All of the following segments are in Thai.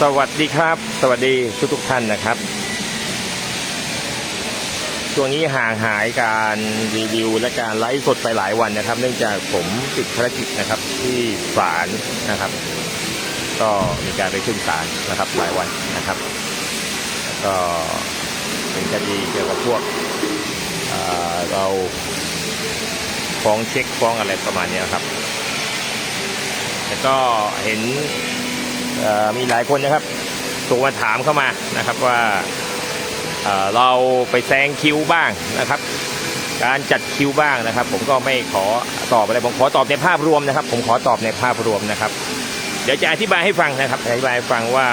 สวัสดีครับ สวัสดีทุกทุกท่านนะครับ ช่วงนี้ห่างหายการรีวิว และการไลฟ์สดไปหลายวันนะครับ เนื่องจากผมติดภารกิจนะครับที่ศาลนะครับ ก็มีการไปขึ้นศาลนะครับหลายวันนะครับ ก็เป็นคดีเกี่ยวกับพวกเอ่อเราฟ้องเช็คฟ้องอะไรประมาณนี้ครับ แล้วก็เห็น มีหลายคนนะครับส่งมาถามเข้ามานะครับว่าเเราไปแซงคิวบ้างนะครับ การจัดคิวบ้างนะครับ ผมก็ไม่ขอตอบอะไรผมขอตอบในภาพรวมนะครับ ผมขอตอบในภาพรวมนะครับ เดี๋ยวจะอธิบายให้ฟังนะครับอธิบายให้ฟังว่า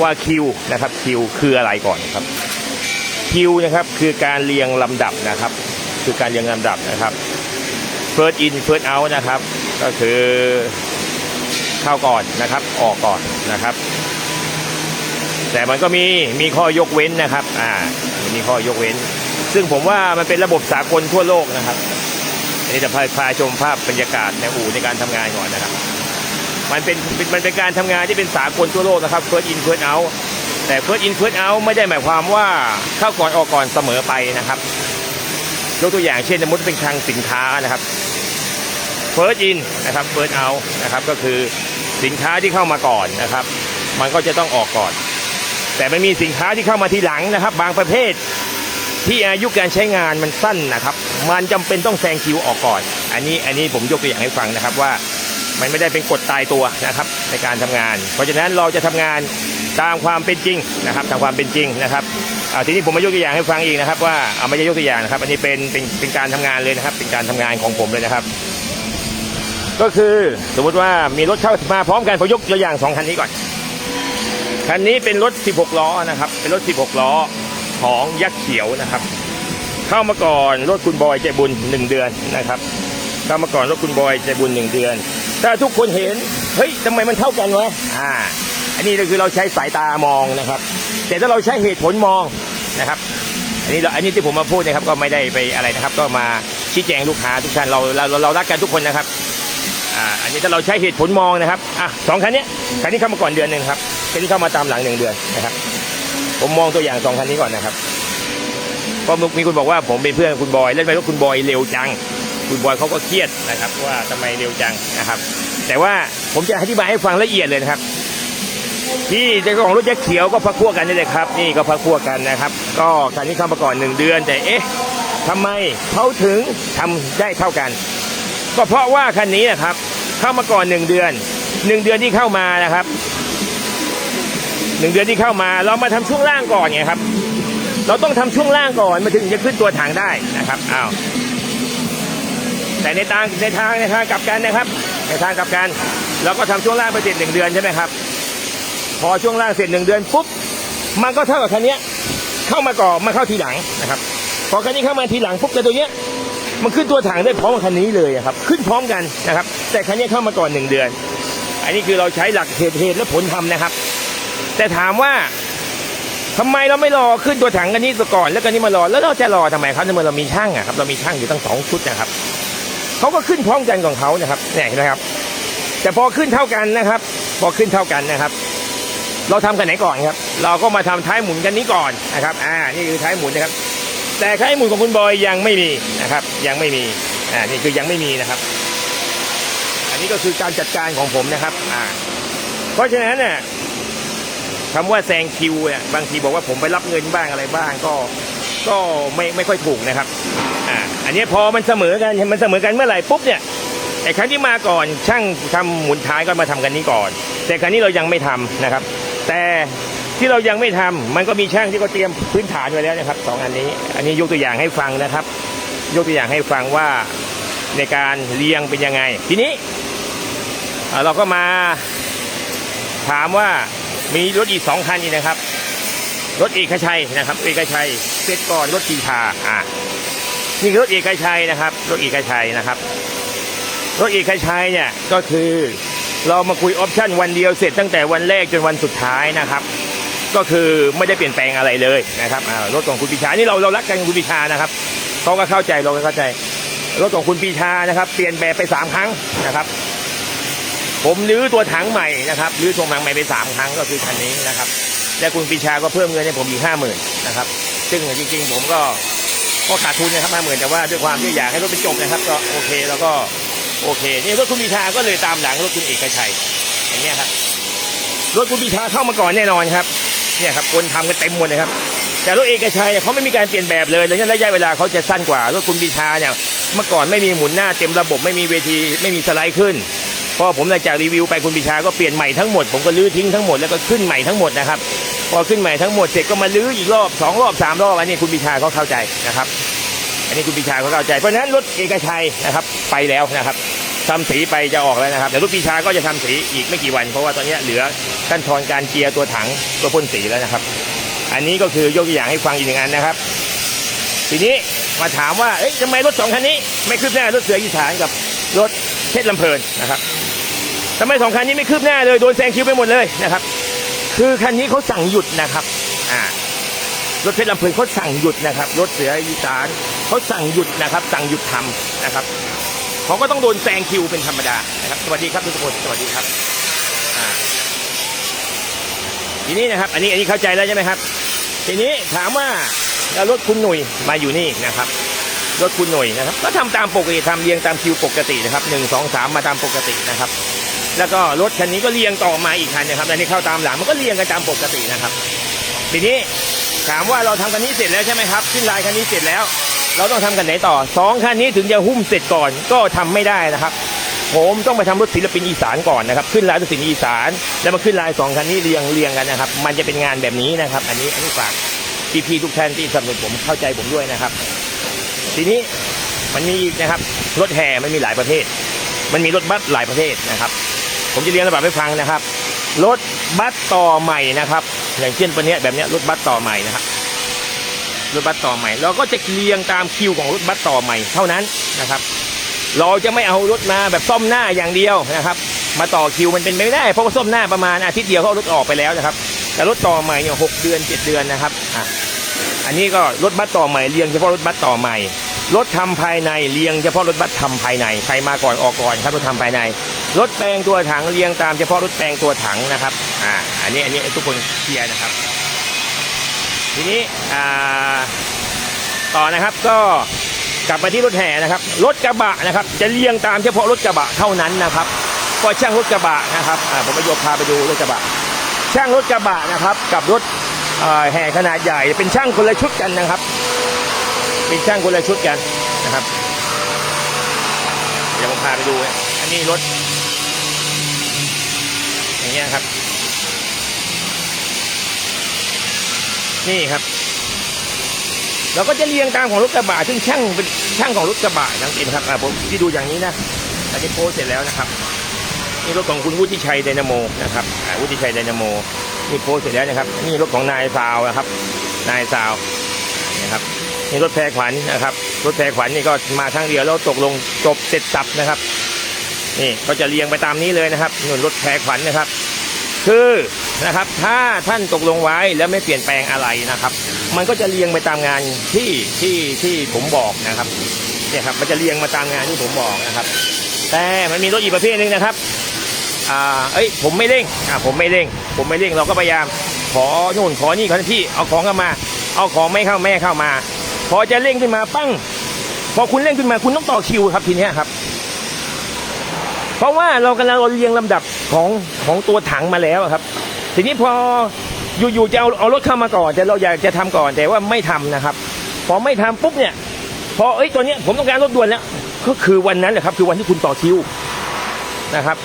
ว่าคิวนะครับคิวคืออะไรก่อนครับคิวนะครับคือการเรียงลำดับนะครับ คือการเรียงลำดับนะครับ first in first out นะครับ ก็คือ เข้าก่อนนะครับ ออกก่อนนะครับ แต่มันก็มีมีข้อยกเว้นนะครับอ่ามีข้อยกเว้น ซึ่งผมว่ามันเป็นระบบสากลทั่วโลกนะครับอันนี้จะพาพาชมภาพบรรยากาศในอู่ในการทำงานก่อนนะครับ มันเป็นมันเป็นการทำงานที่เป็นสากลทั่วโลกนะครับ first in first out แต่ first in first out ไม่ได้หมายความว่าเข้าก่อนออกก่อนเสมอไปนะครับยกตัวอย่างเช่นสมมติเป็นคลังสินค้านะครับ first in นะครับ first out นะครับก็คือ สินค้าที่เข้ามาก่อนนะครับ มันก็จะต้องออกก่อน แต่มันมีสินค้าที่เข้ามาทีหลังนะครับ บางประเภทที่อายุการใช้งานมันสั้นนะครับ มันจำเป็นต้องแซงคิวออกก่อน อันนี้อันนี้ผมยกตัวอย่างให้ฟังนะครับว่ามันไม่ได้เป็นกฎตายตัวนะครับในการทำงาน เพราะฉะนั้นเราจะทำงานตามความเป็นจริงนะครับตามความเป็นจริงนะครับทีนี้ผมมายกตัวอย่างให้ฟังอีกนะครับ ว่าเอาไม่ใช่ยกตัวอย่างนะครับ อันนี้เป็นเป็นเป็นการทำงานเลยนะครับ เป็นการทำงานของผมเลยนะครับ ก็คือสมมติว่ามีรถเข้ามาพร้อมกันผมยกตัวอย่างสองคันนี้ก่อน คันนี้เป็นรถ 16 ล้อนะครับ เป็นรถ 16 ล้อของยักษ์เขียวนะครับ เข้ามาก่อนรถคุณบอยใจบุญหนึ่งเดือนนะครับ เข้ามาก่อนรถคุณบอยใจบุญหนึ่งเดือน ถ้าทุกคนเห็น เฮ้ยทำไมมันเท่ากันวะอ่า อันนี้ก็คือเราใช้สายตามองนะครับ แต่ถ้าเราใช้เหตุผลมองนะครับอันนี้เราอันนี้ที่ผมมาพูดนะครับก็ไม่ได้ไปอะไรนะครับ ก็มาชี้แจงลูกค้าทุกท่านเราเราเรารักกันทุกคนนะครับ อ่าอันนี้ถ้าเราใช้เหตุผลมองนะครับอะสองคันนี้คันนี้เข้ามาก่อนเดือนหนึ่งครับคันนี้เข้ามาตามหลังหนึ่งเดือนนะครับ ผมมองตัวอย่างสองคันนี้ก่อนนะครับก็มีคนบอกว่าผมเป็นเพื่อนคุณบอย แล้วทำไมว่าคุณบอยเร็วจัง คุณบอยเขาก็เครียดนะครับ ว่าทำไมเร็วจังนะครับ แต่ว่าผมจะอธิบายให้ฟังละเอียดเลยนะครับที่เจ้าของรถยักษ์เขียวก็พักพวกกันนี่เลยครับ นี่ก็พักพวกกันนะครับ ก็คันนี้เข้ามาก่อนหนึ่งเดือน แต่เอ๊ะทำไมเขาถึงทำได้เท่ากัน ก็เพราะว่าคันนี้นะครับ เข้ามาก่อนหนึ่งเดือนหนึ่งเดือนที่เข้ามานะครับหนึ่งเดือนที่เข้ามา เรามาทำช่วงล่างก่อนไงครับ เราต้องทำช่วงล่างก่อนมาถึงจะขึ้นตัวถังได้นะครับอ้าวแต่ในทางในทางในทางกลับกันนะครับ ในทางกลับกันเราก็ทำช่วงล่างไปเสร็จหนึ่งเดือนใช่ไหมครับ พอช่วงล่างเสร็จหนึ่งเดือนปุ๊บมันก็เท่ากับคันนี้เข้ามาก่อนมาเข้าทีหลังนะครับ พอคันนี้เข้ามาทีหลังปุ๊บแต่ตัวเนี้ย มันขึ้นตัวถังได้พร้อมกับคันนี้เลยครับ ขึ้นพร้อมกันนะครับ แต่คันนี้เข้ามาก่อนหนึ่งเดือน อันนี้คือเราใช้หลักเหตุเหตุและผลทำนะครับ แต่ถามว่าทำไมเราไม่รอขึ้นตัวถังกันนี้ก่อน แล้วกันนี้มารอแล้วเราจะรอทำไมครับในเมื่อเรามีช่างอะครับเรามีช่างอยู่ตั้งสองชุดนะครับเขาก็ขึ้นพร้อมกันของเขานะครับเนี่ยเห็นไหมครับ แต่พอขึ้นเท่ากันนะครับ พอขึ้นเท่ากันนะครับ เราทำกันไหนก่อนครับ เราก็มาทำท้ายหมุนกันนี้ก่อนนะครับ อ่านี่คือท้ายหมุนนะครับ แต่ท้ายหมุนของคุณบอยยังไม่มีนะครับ ยังไม่มีอ่านี่คือยังไม่มีนะครับ อันนี้ก็คือการจัดการของผมนะครับอ่าเพราะฉะนั้นเนี่ยคำว่าแซงคิวเนี่ยบางทีบอกว่าผมไปรับเงินบ้างอะไรบ้างก็ก็ไม่ไม่ค่อยถูกนะครับอ่าอันนี้พอมันเสมอกันมันเสมอกันเมื่อไหร่ปุ๊บเนี่ยไอ้ครั้งที่มาก่อนช่างทำหมุนท้ายก็มาทำกันนี้ก่อน แต่ครั้งนี้เรายังไม่ทำนะครับ แต่ที่เรายังไม่ทำมันก็มีช่างที่เขาเตรียมพื้นฐานไว้แล้วนะครับสองอันนี้ อันนี้ยกตัวอย่างให้ฟังนะครับ ยกตัวอย่างให้ฟังว่าในการเรียงเป็นยังไง ทีนี้เราก็มาถามว่ามีรถอีกสองคันนี่นะครับ รถเอกชัยนะครับ เอกชัยเสร็จก่อนรถกีพาอ่านี่รถเอกชัยนะครับ รถเอกชัยนะครับ รถเอกชัยเนี่ยก็คือเรามาคุยออปชั่นวันเดียวเสร็จตั้งแต่วันแรกจนวันสุดท้ายนะครับ ก็คือไม่ได้เปลี่ยนแปลงอะไรเลยนะครับรถของคุณปีชานี่เราเรารักกันคุณปีชานะครับ เขาก็เข้าใจเราก็เข้าใจ รถของคุณปีชานะครับ เปลี่ยนแบบไปสามครั้งนะครับ ผมรื้อตัวถังใหม่นะครับรื้อทรงถังใหม่ไปสามครั้งก็คือคันนี้นะครับและคุณปีชาก็เพิ่มเงินให้ผมอีกห้าหมื่นนะครับ ซึ่งจริงๆ ผมก็ก็ขาดทุนนะครับห้าหมื่นแต่ว่าด้วยความที่อยากให้รถเป็นจบนะครับ ก็โอเคแล้วก็โอเคนี่รถคุณปีชาก็เลยตามหลังรถคุณเอกชัยอย่างเงี้ยครับรถคุณปีชาเข้ามาก่อนแน่นอนครับ เนี่ยครับคนทำกันเต็มหมดเลยครับ แต่รถเอกชัยเนี่ยเขาไม่มีการเปลี่ยนแบบเลยดังนั้นระยะเวลาเขาจะสั้นกว่ารถคุณปรีชาเนี่ยเมื่อก่อนไม่มีหมุนหน้าเต็มระบบไม่มีเวทีไม่มีสไลด์ขึ้นพอผมหลังจากรีวิวไปคุณปิชาก็เปลี่ยนใหม่ทั้งหมดผมก็ลื้อทิ้งทั้งหมดแล้วก็ขึ้นใหม่ทั้งหมดนะครับพอขึ้นใหม่ทั้งหมดเสร็จก็มาลื้ออีกรอบสองรอบสามรอบอันนี้คุณปิชาเขาเข้าใจนะครับ อันนี้คุณปิชาเขาเข้าใจเพราะฉะนั้นรถเอกชัยนะครับไปแล้วนะครับทำสีไปจะออกแล้วนะครับแต่รถปิชาก็จะทำสีอีกไม่กี่วัน เพราะว่าตอนนี้เหลือขั้นตอนการเจียร์ตัวถังตัวพ่นสีแล้วนะครับ อันนี้ก็คือยกตัวอย่างให้ฟังอีกหนึ่งอันนะครับ ทีนี้มาถามว่าเอ๊ะทำไมรถสองคันนี้ ไม่คืบหน้ารถเสืออีสานกับรถเพชรลำเพลินนะครับทำไมสองคันนี้ไม่คืบหน้าเลยโดนแซงคิวไปหมดเลยนะครับ คือคันนี้เขาสั่งหยุดนะครับอ่ารถเพชรลำเพลินเขาสั่งหยุดนะครับ รถเสืออีสานเขาสั่งหยุดนะครับ สั่งหยุดทำนะครับเขาก็ต้องโดนแซงคิวเป็นธรรมดานะครับ สวัสดีครับทุกคนสวัสดีครับทีนี้นะครับ อันนี้อันนี้เข้าใจแล้วใช่ไหมครับ ทีนี้ถามว่าแล้วรถคุณหนุ่ยมาอยู่นี่นะครับรถคุณหน่ยนะครับก็ทำตามปกติทำเรียงตามคิวปกตินะครับหนึ่งสองสามมาตามปกตินะครับ แล้วก็รถคันนี้ก็เรียงต่อมาอีกคันนะครับอันนี้เข้าตามหลังมันก็เรียงกันตามปกตินะครับ ทีนี้ถามว่าเราทำคันนี้เสร็จแล้วใช่ไหมครับขึ้นลายคันนี้เสร็จแล้ว เราต้องทำกันไหนต่อสองคันนี้ถึงจะหุ้มเสร็จก่อนก็ทำไม่ได้นะครับ ผมต้องไปทำรถศิลปินอีสานก่อนนะครับ ขึ้นลายรถศิลปินอีสาน แล้วมาขึ้นลายสองคันนี้เรียงเรียงกันนะครับ มันจะเป็นงานแบบนี้นะครับ อันนี้อันนี้ฝากพี่ๆทุกท่านที่สนับสนุนผมเข้าใจผมด้วยนะครับ ทีนี้มันมีอีกนะครับ รถแห่มันมีหลายประเภทมันมีรถบัสหลายประเภทนะครับ ผมจะเรียนระบาดให้ฟังนะครับ รถบัสต่อใหม่นะครับ อย่างเช่นตัวเนี้ยแบบเนี้ยรถบัสต่อใหม่นะครับรถบัสต่อใหม่เราก็จะเรียงตามคิวของรถบัสต่อใหม่เท่านั้นนะครับ เราจะไม่เอารถมาแบบซ่อมหน้าอย่างเดียวนะครับ มาต่อคิวมันเป็นไม่ได้เพราะว่าซ่อมหน้าประมาณอาทิตย์เดียวเขาเอารถออกไปแล้วนะครับแต่รถต่อใหม่เนี่ยหกเดือนเจ็ดเดือนนะครับอะอันนี้ก็รถบัสต่อใหม่เรียงเฉพาะรถบัสต่อใหม่รถทำภายในเรียงเฉพาะรถบัสทำภายในใครมาก่อนออกก่อนครับรถทำภายใน รถแปลงตัวถังเรียงตามเฉพาะรถแปลงตัวถังนะครับอ่าอันนี้อันนี้ทุกคนเคลียร์นะครับ ทีนี้อ่าต่อนะครับก็ กลับมาที่รถแห่นะครับ รถกระบะนะครับ จะเรียงตามเฉพาะรถกระบะเท่านั้นนะครับก็ช่างรถกระบะนะครับผมไปโยกพาไปดูรถกระบะ ช่างรถกระบะนะครับ กับรถแห่ขนาดใหญ่ เป็นช่างคนละชุดกันนะครับ เป็นช่างคนละชุดกันนะครับ เดี๋ยวผมพาไปดู อันนี้รถ อย่างเงี้ยครับ นี่ครับ เราก็จะเรียงตามของรถกระบะซึ่งช่างเป็นช่างของรถกระบะทั้งเป็นครับผมที่ดูอย่างนี้นะอันนี้โพสเสร็จแล้วนะครับนี่รถของคุณวุฒิชัยไดนาโมนะครับวุฒิชัยไดนาโมนี่โพสเสร็จแล้วนะครับ นี่รถของนายซาวนะครับ นายซาวนะครับนี่รถแพรขวัญนะครับ รถแพรขวัญนี่ก็มาครั้งเดียวแล้วตกลงจบเสร็จสับนะครับ นี่ก็จะเรียงไปตามนี้เลยนะครับนุ่นรถแพรขวัญนะครับ คือนะครับถ้าท่านตกลงไว้แล้วไม่เปลี่ยนแปลงอะไรนะครับ มันก็จะเรียงไปตามงานที่ที่ที่ผมบอกนะครับเนี่ยครับมันจะเรียงมาตามงานที่ผมบอกนะครับ แต่มันมีรถอีกประเภทหนึ่งนะครับอ่าเอ้ยผมไม่เร่งอ่าผมไม่เร่ง ผมไม่เร่งเราก็พยายาม ขอโน่นขอนี่ขอที่เอาของเข้ามา เอาของไม่เข้าแม่เข้ามา พอจะเร่งขึ้นมาปั้งพอคุณเร่งขึ้นมาคุณต้องต่อคิวครับทีนี้ครับ เพราะว่าเรากำลังเรียงลำดับของของตัวถังมาแล้วครับ ทีนี้พอ อยู่ๆจะเอาเอารถเข้ามาก่อนแต่เราอยากจะทำก่อนแต่ว่าไม่ทำนะครับ พอไม่ทำปุ๊บเนี่ยพอเอ้ยตัวเนี้ยผมต้องการรถด่วนแล้วก็คือวันนั้นแหละครับ คือวันที่คุณต่อคิวนะครับ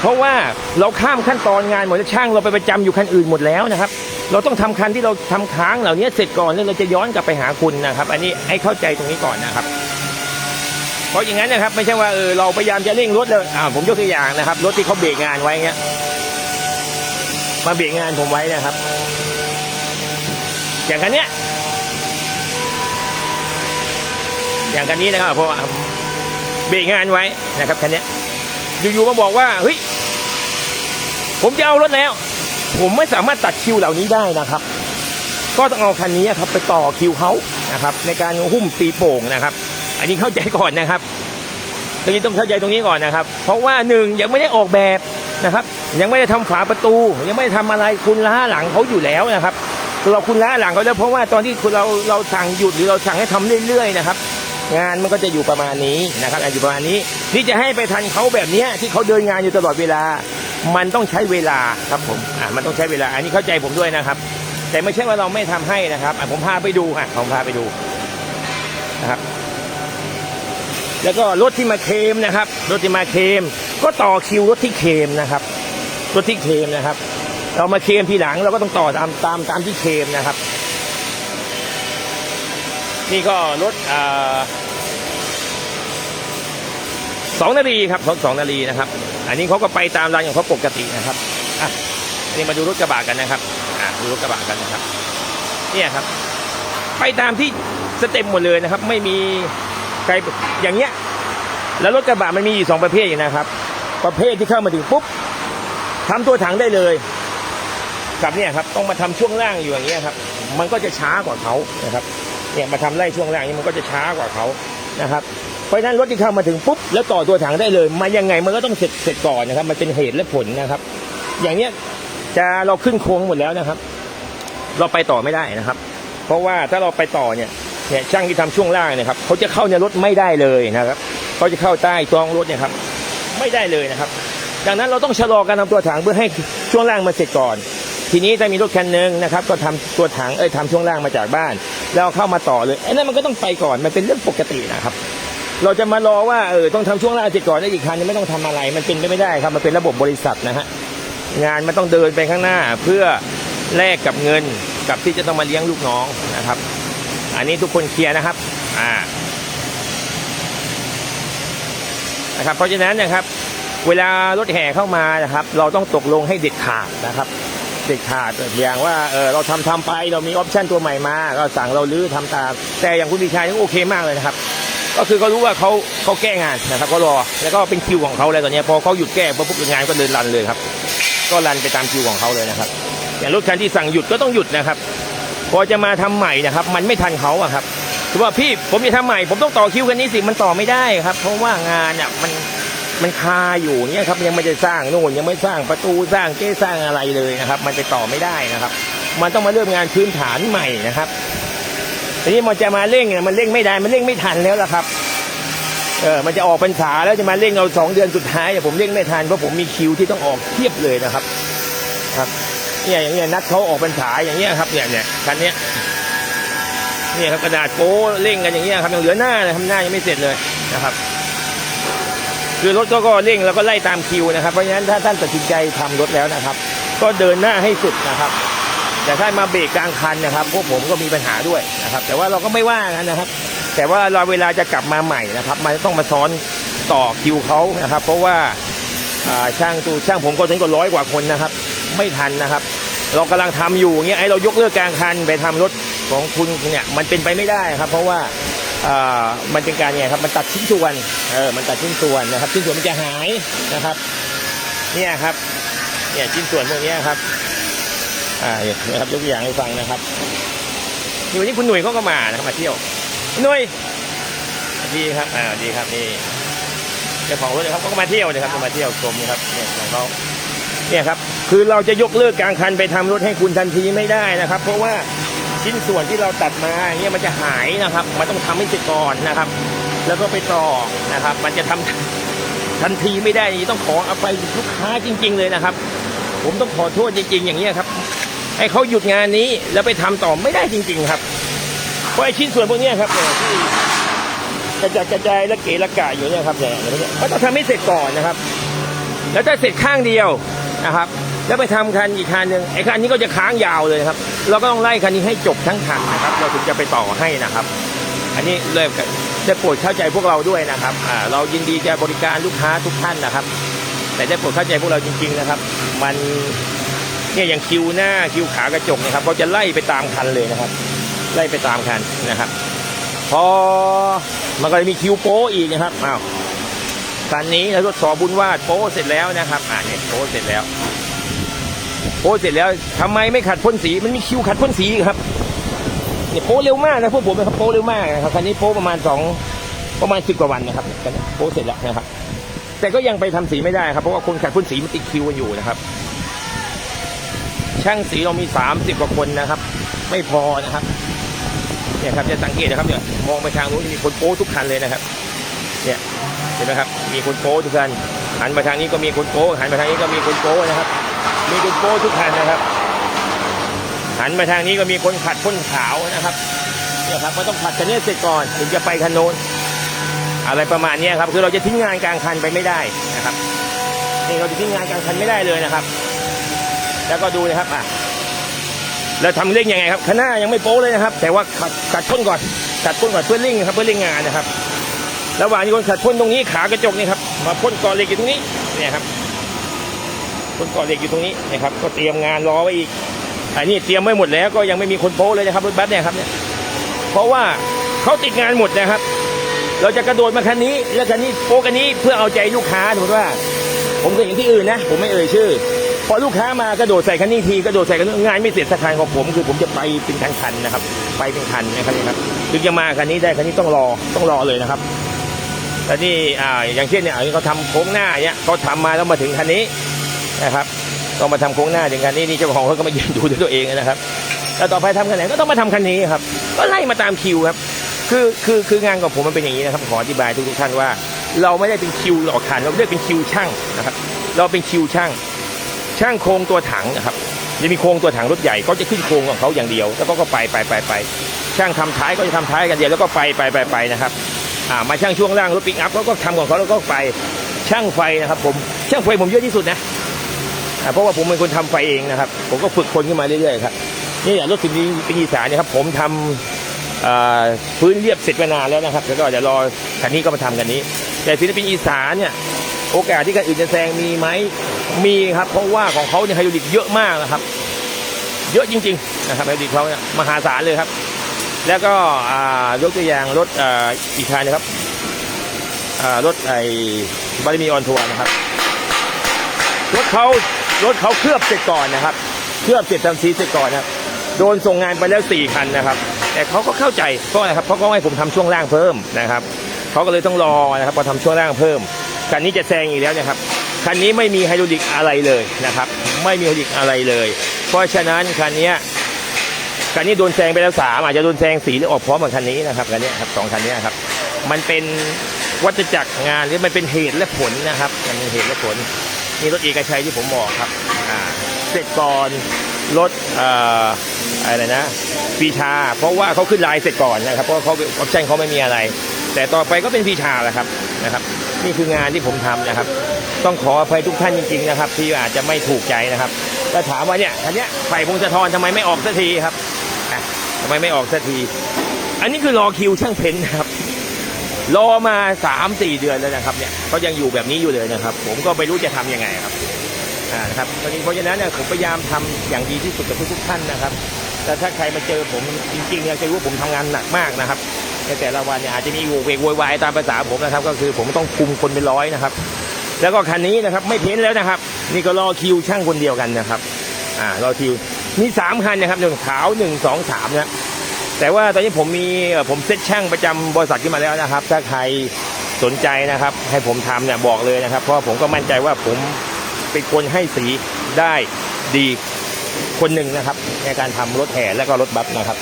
เพราะว่าเราข้ามขั้นตอนงานหมดแล้วช่างเราไปประจำอยู่คันอื่นหมดแล้วนะครับ เราต้องทำคันที่เราทำค้างเหล่านี้เสร็จก่อนแล้วเราจะย้อนกลับไปหาคุณนะครับ อันนี้ให้เข้าใจตรงนี้ก่อนนะครับเพราะอย่างนั้นนะครับไม่ใช่ว่าเออเราพยายามจะเร่งรถเลยอ่าผมยกตัวอย่างนะครับรถที่เขาเบรกงานไว้เงี้ย มาเบรกงานผมไว้นะครับ อย่างคันเนี้ย อย่างคันนี้นะครับเพราะว่าเบรกงานไว้นะครับคันเนี้ยอยู่ๆมาบอกว่าเฮ้ยผมจะเอารถแล้ว ผมไม่สามารถตัดคิวเหล่านี้ได้นะครับ ก็ต้องเอาคันนี้ครับ ไปต่อคิวเขานะครับ ในการหุ้มตีโป่งนะครับ อันนี้เข้าใจก่อนนะครับตรงนี้ต้องเข้าใจตรงนี้ก่อนนะครับ เพราะว่าหนึ่งยังไม่ได้ออกแบบนะครับ ยังไม่ได้ทำฝาประตู ยังไม่ได้ทำอะไรคุณล้าหลังเขาอยู่แล้วนะครับเราคุณล้าหลังเขาแล้วเพราะว่าตอนที่คุณเราเราสั่งหยุดหรือเราสั่งให้ทำเรื่อยๆนะครับ งานมันก็จะอยู่ประมาณนี้นะครับอยู่ประมาณนี้ที่จะให้ไปทันเขาแบบนี้ที่เขาเดินงานอยู่ตลอดเวลา มันต้องใช้เวลาครับผมอ่ามันต้องใช้เวลา อันนี้เข้าใจผมด้วยนะครับ แต่ไม่ใช่ว่าเราไม่ทำให้นะครับอะผมพาไปดูอะผมพาไปดูนะครับแล้วก็รถที่มาเคลมนะครับ รถที่มาเคลมก็ต่อคิวรถที่เคลมนะครับ รถที่เคลมนะครับ เรามาเคลมทีหลังเราก็ต้องต่อตามตามตามที่เคลมนะครับ นี่ก็รถสองนาทีครับรถสองนาทีนะครับ อันนี้เขาก็ไปตามรางของเขาปกตินะครับอะอันนี้มาดูรถกระบะกันนะครับอะดูรถกระบะกันนะครับ เนี่ยครับ ไปตามที่สเต็ปหมดเลยนะครับ ไม่มีใครอย่างเงี้ย แล้วรถกระบะมันมีอยู่สองประเภทอย่างนะครับ ประเภทที่เข้ามาถึงปุ๊บ ทำตัวถังได้เลยกับเนี่ยครับต้องมาทำช่วงล่างอยู่อย่างเงี้ยครับ มันก็จะช้ากว่าเขานะครับ เนี่ยมาทำไล่ช่วงล่างนี้มันก็จะช้ากว่าเขานะครับเพราะฉะนั้นรถที่เข้ามาถึงปุ๊บแล้วต่อตัวถังได้เลย มายังไงมันก็ต้องเสร็จเสร็จก่อนนะครับ มันเป็นเหตุและผลนะครับ อย่างเนี้ยจะเราขึ้นโค้งหมดแล้วนะครับ เราไปต่อไม่ได้นะครับ เพราะว่าถ้าเราไปต่อเนี่ยเนี่ยช่างที่ทำช่วงล่างเนี่ยครับเขาจะเข้าในรถไม่ได้เลยนะครับเขาจะเข้าใต้ท้องรถเนี่ยครับ ไม่ได้เลยนะครับ ดังนั้นเราต้องชะลอการทำตัวถังเพื่อให้ช่วงล่างมาเสร็จก่อน ทีนี้ถ้ามีรถคันหนึ่งนะครับ ก็ทำตัวถังเอ้ยทำช่วงล่างมาจากบ้าน แล้วเข้ามาต่อเลยไอ้นั่นมันก็ต้องไปก่อนมันเป็นเรื่องปกตินะครับ เราจะมารอว่าเออต้องทำช่วงล่างเสร็จก่อนแล้วอีกคันยังไม่ต้องทำอะไร มันเป็นไปไม่ได้ครับมันเป็นระบบบริษัทนะฮะงานมันต้องเดินไปข้างหน้าเพื่อแลกกับเงินกับที่จะต้องมาเลี้ยงลูกน้องนะครับ อันนี้ทุกคนเคลียร์นะครับอ่านะครับเพราะฉะนั้นนะครับ เวลารถแห่เข้ามานะครับ เราต้องตกลงให้เด็ดขาดนะครับ เด็ดขาดอย่างว่าเออเราทำทำไปเรามีออปชั่นตัวใหม่มาก็สั่งเราลื้อทำตามแต่อย่างคุณปีชายนี่โอเคมากเลยนะครับ ก็คือเขารู้ว่าเขาเขาแก้งานนะครับก็รอแล้วก็เป็นคิวของเขาเลยตอนนี้พอเขาหยุดแก้ปุ๊บงานก็เดินรันเลยครับ ก็รันไปตามคิวของเขาเลยนะครับ อย่างรถคันที่สั่งหยุดก็ต้องหยุดนะครับ พอจะมาทำใหม่นะครับ มันไม่ทันเขาอะครับคือว่าพี่ผมจะทำใหม่ผมต้องต่อคิวกันนี้สิมันต่อไม่ได้ครับ เพราะว่างานเนี่ยมัน มันคาอยู่เนี่ยครับยังไม่ได้สร้างโน่นยังไม่สร้างประตูสร้างเก้สร้างอะไรเลยนะครับ มันไปต่อไม่ได้นะครับ มันต้องมาเริ่มงานพื้นฐานใหม่นะครับทีนี้มันจะมาเร่งเนี่ยมันเร่งไม่ได้มันเร่งไม่ทันแล้วล่ะครับเออมันจะออกพรรษาแล้วจะมาเร่งเอาสองเดือนสุดท้ายเนี่ยผมเร่งไม่ทันเพราะผมมีคิวที่ต้องออกเทียบเลยนะครับ ครับเนี่ยอย่างเงี้ยนัดเขาออกพรรษาอย่างเงี้ยครับเนี่ยเนี่ยคันเนี้ยเนี่ยครับกระดาษโป้เร่งกันอย่างเงี้ยครับยังเหลือหน้าเลยทำหน้ายังไม่เสร็จเลยนะครับ คือรถก็ก็เร่งแล้วก็ไล่ตามคิวนะครับเพราะฉะนั้นถ้าท่านตัดสินใจทำรถแล้วนะครับ ก็เดินหน้าให้สุดนะครับแต่ถ้ามาเบรกกลางคันนะครับ พวกผมก็มีปัญหาด้วยนะครับ แต่ว่าเราก็ไม่ว่ากันนะครับ แต่ว่าเราเวลาจะกลับมาใหม่นะครับ มันต้องมาซ้อนต่อคิวเขานะครับ เพราะว่าช่างตูช่างผมก็ถึงก็ร้อยกว่าคนนะครับ ไม่ทันนะครับ เรากำลังทำอยู่เงี้ยไอ้เรายกเลิกกลางคันไปทำรถของคุณเนี่ยมันเป็นไปไม่ได้ครับ เพราะว่า มันเป็นการไงครับมันตัดชิ้นส่วนเออมันตัดชิ้นส่วนนะครับ ชิ้นส่วนมันจะหายนะครับ เนี่ยครับเนี่ยชิ้นส่วนพวกนี้ครับ อ่าเนี่ยนะครับยกตัวอย่างให้ฟังนะครับนี่วันนี้คุณหนุ่ยเขาก็มานะครับมาเที่ยวหนุ่ยดีครับอ่าดีครับนี่เจ้าของรถนะครับเขาก็มาเที่ยวนะครับมาเที่ยวชมนะครับเนี่ยของเขาเนี่ยครับ คือเราจะยกเลิกกลางคันไปทำรถให้คุณทันทีไม่ได้นะครับ เพราะว่า ชิ้นส่วนที่เราตัดมาเนี่ยมันจะหายนะครับ มันต้องทำให้เสร็จก่อนนะครับ แล้วก็ไปต่อนะครับ มันจะทำทันทีไม่ได้ต้องขอเอาไปลูกค้าจริง ๆ เลยนะครับ ผมต้องขอโทษจริง ๆ อย่างนี้ยครับ ให้เขาหยุดงานนี้แล้วไปทำต่อไม่ได้จริง ๆ ครับเพราะไอชิ้นส่วนพวกนี้ครับที่กระจายกระจายและเกละกะอยู่เนี่ยครับเนี่ยมันต้องทำให้เสร็จก่อนนะครับ แล้วถ้าเสร็จข้างเดียวนะครับ แล้วไปทำคันอีกคันหนึ่งไอ้คันนี้ก็จะค้างยาวเลยครับ เราก็ต้องไล่คันนี้ให้จบทั้งคันนะครับ เราถึงจะไปต่อให้นะครับ อันนี้เลยจะโปรดเข้าใจพวกเราด้วยนะครับอ่าเรายินดีจะบริการลูกค้าทุกท่านนะครับ แต่ได้โปรดเข้าใจพวกเราจริง ๆนะครับ มันเนี่ยอย่างคิวหน้าคิวขากระจกนะครับเขาจะไล่ไปตามคันเลยนะครับ ไล่ไปตามคันนะครับ พอมันก็จะมีคิวโป้อีกนะครับอ้าวคันนี้เราทดสอบบุญวาดโป้เสร็จแล้วนะครับอ่าเนี่ยโป้เสร็จแล้ว โป้เสร็จแล้วทำไมไม่ขัดพ่นสีมันมีคิวขัดพ่นสีครับเนี่ยโป้เร็วมากนะพวกผมนะครับโป้เร็วมากนะครับคันนี้โป้ประมาณสองประมาณสิบกว่าวันนะครับคันโป้เสร็จแล้วนะครับ แต่ก็ยังไปทำสีไม่ได้ครับเพราะว่าคนขัดพ่นสีมันติดคิวกันอยู่นะครับ ช่างสีเรามี30กว่าคนนะครับ ไม่พอนะครับเนี่ยครับจะสังเกตนะครับเนี่ยมองไปทางนู้นมีคนโป้ทุกคันเลยนะครับเนี่ยเห็นไหมครับ มีคนโป้ทุกคันหันมาทางนี้ก็มีคนโป้หันมาทางนี้ก็มีคนโป้นะครับ มีคนโป้ทุกคันนะครับ หันมาทางนี้ก็มีคนขัดพ่นขาวนะครับเนี่ยครับก็ต้องขัดคันนี้เสร็จก่อนถึงจะไปคันโน้นอะไรประมาณนี้ครับคือเราจะทิ้งงานกลางคันไปไม่ได้นะครับนี่เราจะทิ้งงานกลางคันไม่ได้เลยนะครับ แล้วก็ดูนะครับอะแล้วทำเร่งยังไงครับข้างหน้ายังไม่โป๊เลยนะครับ แต่ว่าขัดขัดพ่นก่อนขัดพ่นก่อนเพื่อเร่งครับเพื่อเร่งงานนะครับระหว่างที่คนขัดพ่นตรงนี้ขากระจกนี่ครับมาพ่นก่อนเหล็กอยู่ตรงนี้เนี่ยครับ พ่นก่อเหล็กอยู่ตรงนี้นะครับ ก็เตรียมงานรอไว้อีกอันนี้เตรียมไว้หมดแล้วก็ยังไม่มีคนโป๊เลยนะครับรถบัสเนี่ยครับเนี่ยเพราะว่าเขาติดงานหมดนะครับ เราจะกระโดดมาคันนี้ แล้วคันนี้โป๊กันนี้เพื่อเอาใจลูกค้าถูกไหมว่า ผมเคยเห็นที่อื่นนะ ผมไม่เอ่ยชื่อพอลูกค้ามากระโดดใส่คันนี้ทีกระโดดใส่คันนู้นงานไม่เสร็จสักคันของผมคือผมจะไปเป็นคันๆนนะครับ ไปเป็นคันนะครับนี่ครับถึงจะมาคันนี้ได้คันนี้ต้องรอต้องรอเลยนะครับแต่นี่อ่าอย่างเช่นเนี่ยเขาทำโค้งหน้าเนี่ยเขาทำมาแล้วมาถึงคันนี้ นะครับก็มาทำโค้งหน้าถึงคันนี้นี่เจ้าของเขาก็มายืนดูด้วยตัวเองนะครับแล้วต่อไปทำคันไหนก็ต้องมาทำคันนี้ครับ ก็ไล่มาตามคิวครับ คือคือคืองานของผมมันเป็นอย่างนี้นะครับขออธิบายทุกท่านว่า เราไม่ได้เป็นคิวหลอกขันเราไม่ได้เป็นคิวช่างนะครับ เราเป็นคิวช่าง ช่างโครงตัวถังนะครับจะมีโครงตัวถังรถใหญ่เขาจะขึ้นโครงของเขาอย่างเดียว แล้วก็ไปไปไปไปช่างทำท้ายก็จะทำท้ายกันเดียวแล้วก็ไปไปไปไปนะครับอ่ามาช่างช่วงล่างรถปิกอัพเขาก็ทำของเขาแล้วก็ไปช่างไฟนะครับผมช่างไฟผมเยอะที่สุดนะ เพราะว่าผมเป็นคนทำไฟเองนะครับ ผมก็ฝึกคนขึ้นมาเรื่อยๆครับนี่แหละรถสิบปีปีอีสานเนะครับ ผมทำอ่าพื้นเรียบเสร็จไปนานแล้วนะครับแล้วก็เดี๋ยวรอคันนี้ก็มาทำกันนี้ แต่ศิลปินอีสานเนี่ยโอกาสที่กันอื่นจะแซงมีไหมมีครับ เพราะว่าของเขาเนี่ยไฮดรอลิกเยอะมากนะครับ เยอะจริง ๆ นะครับไฮดรอลิกเขาเนี่ยมหาศาลเลยครับ แล้วก็ยกตัวอย่างรถอ,อีกคันนะครับรถไอ้บารมีออนทัวร์นะครับรถเขา รถเขาเคลือบเสร็จก่อนนะครับ เคลือบเสร็จทำสีเสร็จก่อนนะครับโดนส่งงานไปแล้วสี่คันนะครับ แต่เขาก็เข้าใจเพราะอะไรครับเพราะเขาให้ผมทำช่วงล่างเพิ่มนะครับเขาก็เลยต้องรอนะครับพอทำช่วงล่างเพิ่มคันนี้จะแซงอีกแล้วนะครับคันนี้ไม่มีไฮดรอลิกอะไรเลยนะครับ ไม่มีไฮดรอลิกอะไรเลย เพราะฉะนั้นคันนี้คันนี้โดนแซงไปแล้วสามอาจจะโดนแซงสีหรือออกพร้อมกับคันนี้นะครับคันนี้ครับสองคันนี้ครับมันเป็นวัฏจักรงานหรือมันเป็นเหตุและผลนะครับมันมีเหตุและผล นี่รถเอกชัยที่ผมบอกครับเสร็จก่อนรถอะไรนะปีชา เพราะว่าเขาขึ้นไลน์เสร็จก่อนนะครับเพราะเขาออปชั่นเขาไม่มีอะไร แต่ต่อไปก็เป็นปีชาแหละครับนะครับ นี่คืองานที่ผมทำนะครับ ต้องขออภัยทุกท่านจริงๆนะครับ ที่อาจจะไม่ถูกใจนะครับแล้วถามว่าเนี่ยคันนี้ไผ่พงศธรทำไมไม่ออกสักทีครับทำไมไม่ออกสักที อันนี้คือรอคิวช่างเพ้นนะครับ รอมาสามสี่เดือนแล้วนะครับเนี่ยก็ยังอยู่แบบนี้อยู่เลยนะครับ ผมก็ไม่รู้จะทำยังไงครับอ่านะครับตอนนี้เพราะฉะนั้นเนี่ยผมพยายามทำอย่างดีที่สุดกับทุกๆท่านนะครับแต่ถ้าใครมาเจอผมจริงๆเนี่ยจะรู้ว่าผมทำงานหนักมากนะครับในแต่ละวันเนี่ยอาจจะมีโวกเวกโวยวายตามภาษาผมนะครับ ก็คือผมต้องคุมคนเป็นร้อยนะครับ แล้วก็คันนี้นะครับไม่เพ้นแล้วนะครับ นี่ก็รอคิวช่างคนเดียวกันนะครับ อ่ารอคิวมีสามคันนะครับหนึ่งขาวหนึ่งสองสามนะ แต่ว่าตอนนี้ผมมีผมเซ็ตช่างประจำบริษัทขึ้นมาแล้วนะครับ ถ้าใครสนใจนะครับ ให้ผมทำเนี่ยบอกเลยนะครับ เพราะผมก็มั่นใจว่าผมเป็นคนให้สีได้ดีคนหนึ่งนะครับ ในการทำรถแห่และก็รถบัสนะครับ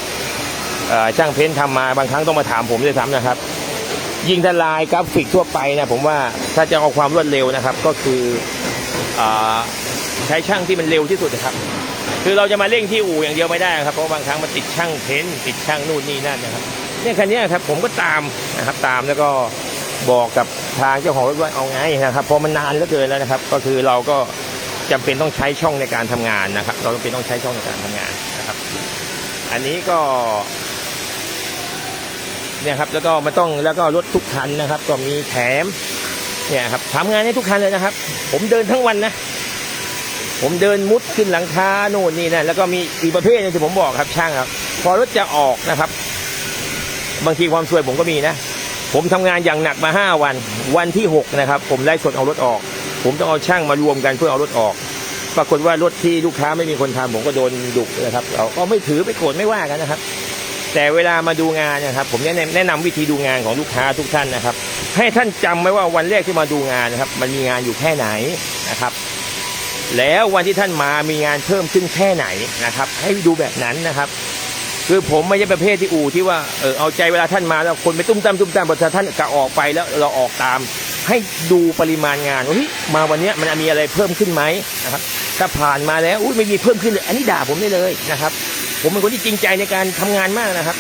ช่างเพ้นท์ทำมาบางครั้งต้องมาถามผมด้วยซ้ำนะครับ ยิงทลายกราฟิกทั่วไปนะผมว่าถ้าจะเอาความรวดเร็วนะครับ ก็คืออใช้ช่างที่มันเร็วที่สุดนะครับ คือเราจะมาเร่งที่อู่อย่างเดียวไม่ได้ครับเพราะบางครั้งมันติดช่างเพ้นติดช่างนู่นนี่นั่นนะครับเนี่ยคันนี้ครับผมก็ตามนะครับตามแล้วก็บอกกับทางเจ้าของรถว่าเอาไงนะครับเพราะมันนานเหลือเกินแล้วนะครับ ก็คือเราก็จำเป็นต้องใช้ช่องในการทำงานนะครับ เราจำเป็นต้องใช้ช่องในการทำงานนะครับ อันนี้ก็เนี่ยครับแล้วก็มันต้องแล้วก็รถทุกคันนะครับ ก็มีแถมเนี่ยครับทำงานให้ทุกคันเลยนะครับ ผมเดินทั้งวันนะ ผมเดินมุดขึ้นหลังคาโน่นนี่นั่นแล้วก็มีอีกประเภทนึงที่ผมบอกครับช่างครับ พอรถจะออกนะครับ บางทีความสวยผมก็มีนะ ผมทำงานอย่างหนักมาห้าวัน วันที่หกนะครับ ผมไล่สดเอารถออก ผมต้องเอาช่างมารวมกันเพื่อเอารถออก ปรากฏว่ารถที่ลูกค้าไม่มีคนทำผมก็โดนดุนะครับเราก็ไม่ถือไม่โกรธไม่ว่ากันนะครับ แต่เวลามาดูงานนะครับ ผมแนะนำแนะนำวิธีดูงานของลูกค้าทุกท่านนะครับ ให้ท่านจำไว้ว่าวันแรกที่มาดูงานนะครับ มันมีงานอยู่แค่ไหนนะครับ แล้ววันที่ท่านมามีงานเพิ่มขึ้นแค่ไหนนะครับ ให้ดูแบบนั้นนะครับ คือผมไม่ใช่ประเภทที่อู่ที่ว่าเออเอาใจเวลาท่านมาแล้วคนไปตุ้มตามตุ้มตามบทท่านกะออกไปแล้วเราออกตาม ให้ดูปริมาณงานว่าเฮ้ยมาวันเนี้ยมันมีอะไรเพิ่มขึ้นไหมนะครับถ้าผ่านมาแล้วอุ้ยไม่มีเพิ่มขึ้นเลยอันนี้ด่าผมได้เลยนะครับ ผมเป็นคนที่จริงใจในการทำงานมากนะครับ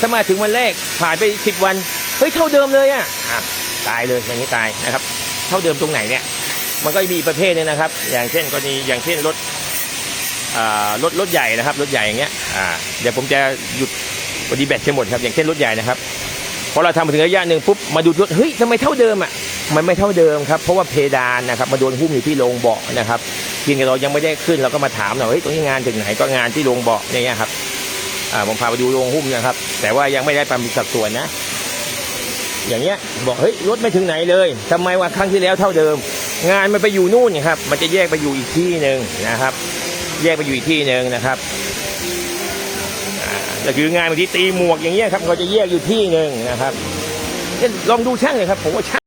ถ้ามาถึงวันแรกผ่านไปสิบวันเฮ้ยเท่าเดิมเลยอะอะตายเลยอย่างนี้ตายนะครับ เท่าเดิมตรงไหนเนี่ย มันก็มีประเภทนึงนะครับ อย่างเช่นกรณีอย่างเช่นรถรถรถใหญ่นะครับรถใหญ่อย่างเงี้ยเดี๋ยวผมจะหยุดวันดีแบตจะหมดครับอย่างเช่นรถใหญ่นะครับพอเราทำมาถึงระยะหนึ่งปุ๊บมาดูรถเฮ้ยทำไมเท่าเดิมอะมันไม่เท่าเดิมครับเพราะว่าเพดานนะครับมาโดนหุ้มอยู่ที่โรงเบาะนะครับเพียงแต่เรายังไม่ได้ขึ้นเราก็มาถามหน่อยเฮ้ยตรงนี้งานถึงไหนก็งานที่โรงเบาะเนี่ยครับผมพาไปดูโรงหุ้มนะครับ แต่ว่ายังไม่ได้ประมิสัดส่วนนะ อย่างเงี้ยบอกเฮ้ยรถไม่ถึงไหนเลยทำไมว่าครั้งที่แล้วเท่าเดิม งานมันไปอยู่นู่นครับ มันจะแยกไปอยู่อีกที่หนึ่งนะครับ แยกไปอยู่อีกที่หนึ่งนะครับอ่าแต่คืองานบางทีตีหมวกอย่างเงี้ยครับเขาจะแยกอยู่ที่หนึ่งนะครับลองดูช่างเลยครับผมว่าช่าง